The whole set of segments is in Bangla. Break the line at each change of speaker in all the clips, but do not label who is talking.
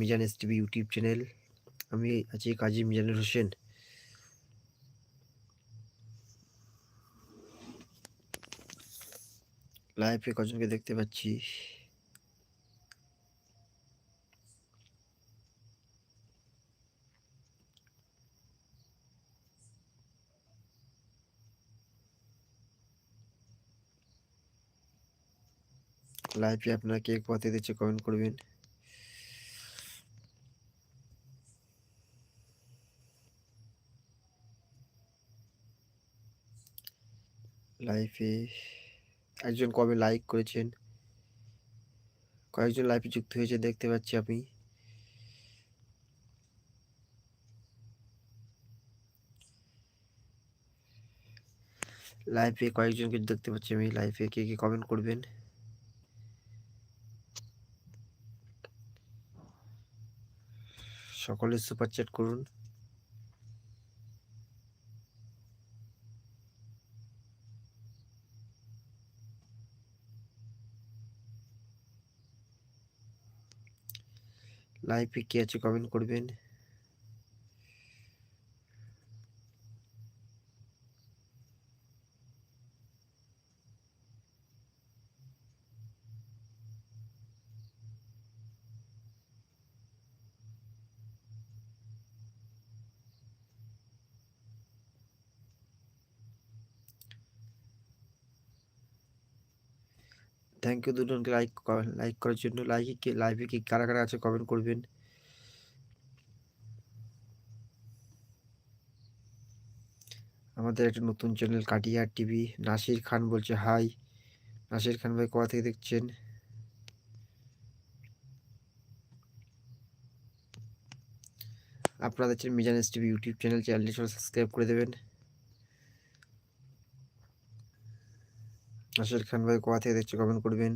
Mizan S TV YouTube channel. আমি আছি কাজী মিজানুর হোসেন। লাইভে কজনকে দেখতে পাচ্ছি? লাইভে আপনারা কে কোথায় দিচ্ছে কমেন্ট করবেন। লাইভে একজন কবে লাইক করেছেন? কয়েকজন লাইফে যুক্ত হয়েছে দেখতে পাচ্ছি আমি। লাইভে কয়েকজনকে দেখতে পাচ্ছি আমি। লাইফে কে কে কমেন্ট করবেন? সকলে সুপার চ্যাট করুন। লাইভে কে আছে কমেন্ট করবেন? থ্যাংক ইউ দুজনকে লাইক লাইক করার জন্য। লাইকে কি লাইভে কি, কারা কারা আছে কমেন্ট করবেন। আমাদের একটা নতুন চ্যানেল কাটিয়ার টিভি নাসির খান বলছে হাই নাসির খান ভাই, কোথা থেকে দেখছেন? আপনারা দেখছেন মিজান টিভি ইউটিউব চ্যানেল চ্যানেলটি সাবস্ক্রাইব করে দেবেন। নাসির খান ভাই কোয়া থেকে দেখছে কমেন্ট করবেন?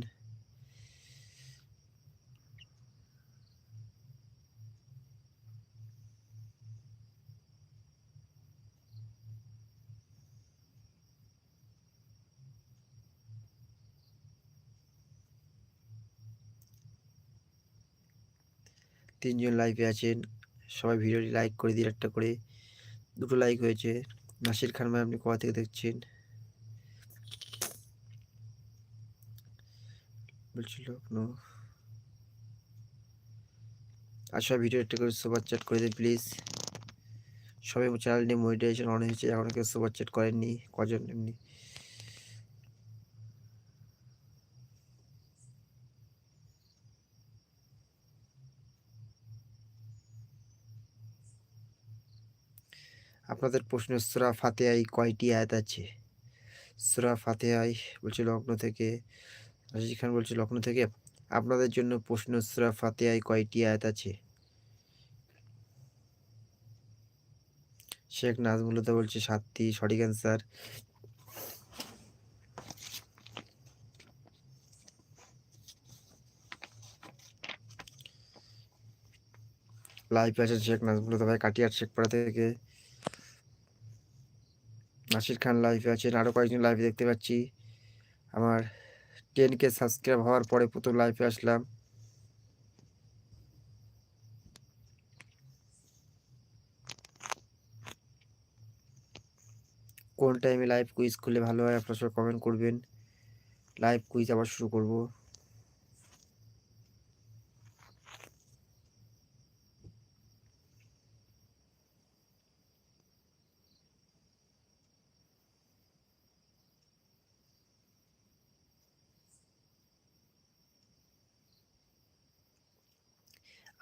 তিনজন লাইভে আছেন, সবাই ভিডিওটি লাইক করে দিন একটা করে। দুটো লাইক হয়েছে। নাসির খান ভাই, আপনি কোয়া থেকে দেখছেন? বলছিল আর সবাই ভিডিও একটা করে সুপার চ্যাট করে দিন প্লিজ। সবাই চ্যানেলটি মনিটাইজেশন অন হয়েছে, এখন কেউ সুপার চ্যাট করেননি, কজন এমনি। আপনাদের প্রশ্ন, সুরা ফাতেহায় কয়টি আয়াত আছে? সুরা ফাতেহায় বলছে লগ্ন থেকে রাশিদ খান বলছে লগ্ন থেকে আপনাদের জন্য প্রশ্ন সুরা ফাতেহায় কয়টি আয়াত আছে? শেখ নাজমুলতা বলছে, সাতটি। সঠিক অ্যান্সার লাইভ আছে শেখ নাজমুলতা ভাই, কাটিয়ার শেখপাড়া থেকে। নাসির খান লাইভে আছেন আরও কয়েকজন লাইভে দেখতে পাচ্ছি। আমার টেন কে সাবস্ক্রাইব হওয়ার পরে প্রথম লাইফে আসলাম। কোন টাইমে লাইভ কুইজ খুলে ভালো হয়, আপনার সবাই কমেন্ট করবেন। লাইভ কুইজ আবার শুরু করব।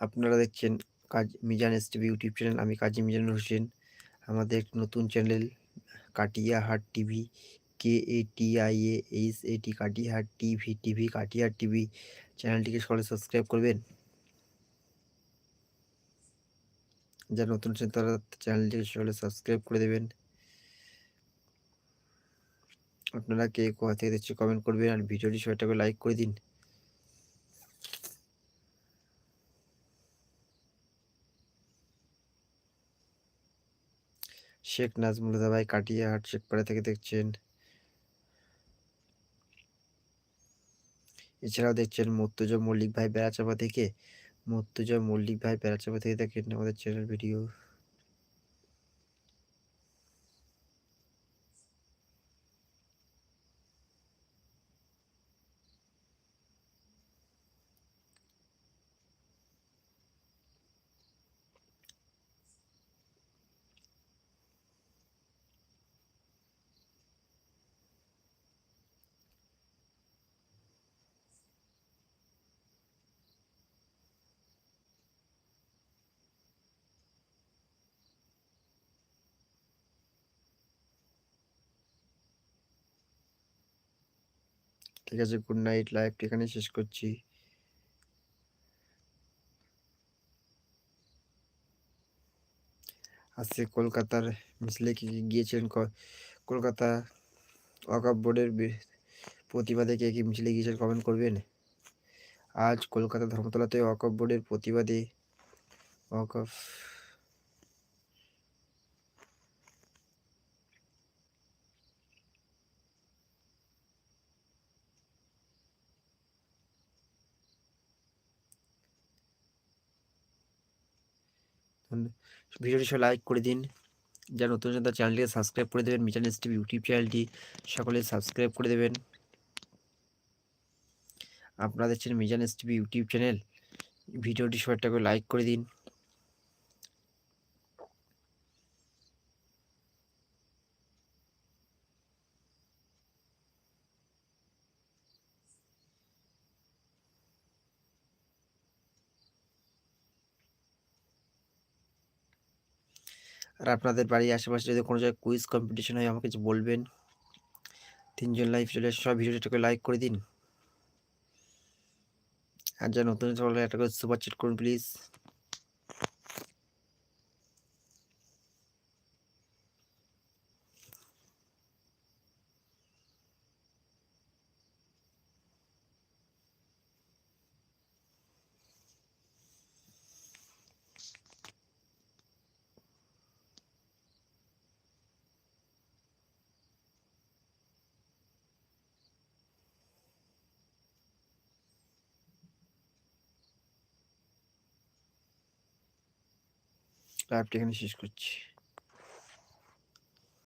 আপনারা দেখছেন কাজ Mizan S TV YouTube channel, আমি কাজী মিজানুর হোসেন। আমাদের একটি নতুন channel Katiahat TV K A T I A H A T Katihat TV TV Katihat TV চ্যানেলটিকে সকলে সাবস্ক্রাইব করবেন। যারা নতুন আছেন, তারা চ্যানেলটিকে সকলে সাবস্ক্রাইব করে দেবেন। আপনারা কে কোথা থেকে দেখছে কমেন্ট করবেন। আর ভিডিওটি সবাইটাকে লাইক করে দিন। শেখ নাজমুল ভাই কাটিয়াহাট শেখপাড়া থেকে দেখছেন। এছাড়াও দেখছেন মুর্তজা মল্লিক ভাই বেড়াচাপা থেকে, মর্তুজা মল্লিক ভাই বেড়াচাপা থেকে দেখেন আমাদের চ্যানেল ভিডিও ঠিক আছে গুড নাইট লাইভটি এখানে শেষ করছি। আজকে কলকাতার মিছিলে কি গিয়েছিলেন কলকাতা ওয়াকফ বোর্ডের প্রতিবাদে কে কি মিছিলে গিয়েছেন কমেন্ট করবেন? আজ কলকাতা ধর্মতলাতে ওয়াকফ বোর্ডের প্রতিবাদে ওয়াকফ ভিডিওটি সব লাইক করে দিন। যারা নতুন নতুন চ্যানেলটিকে সাবস্ক্রাইব করে দেবেন। মিচান এস টিভি ইউটিউব চ্যানেলটি সকলে সাবস্ক্রাইব করে দেবেন। আপনাদের channel Mizan S TV YouTube channel ভিডিওটি সবাই একটা করে লাইক করে দিন। আর আপনাদের বাড়ির আশেপাশে যদি কোনো জায়গায় কুইজ কম্পিটিশন হয়, আমাকে কিছু বলবেন। তিনজন লাইভ চলে আসে সব ভিডিওটাকে লাইক করে দিন। আর যা নতুন একটা করে সুপার চেট করুন প্লিজ লাইভটি এখানে শেষ করছি।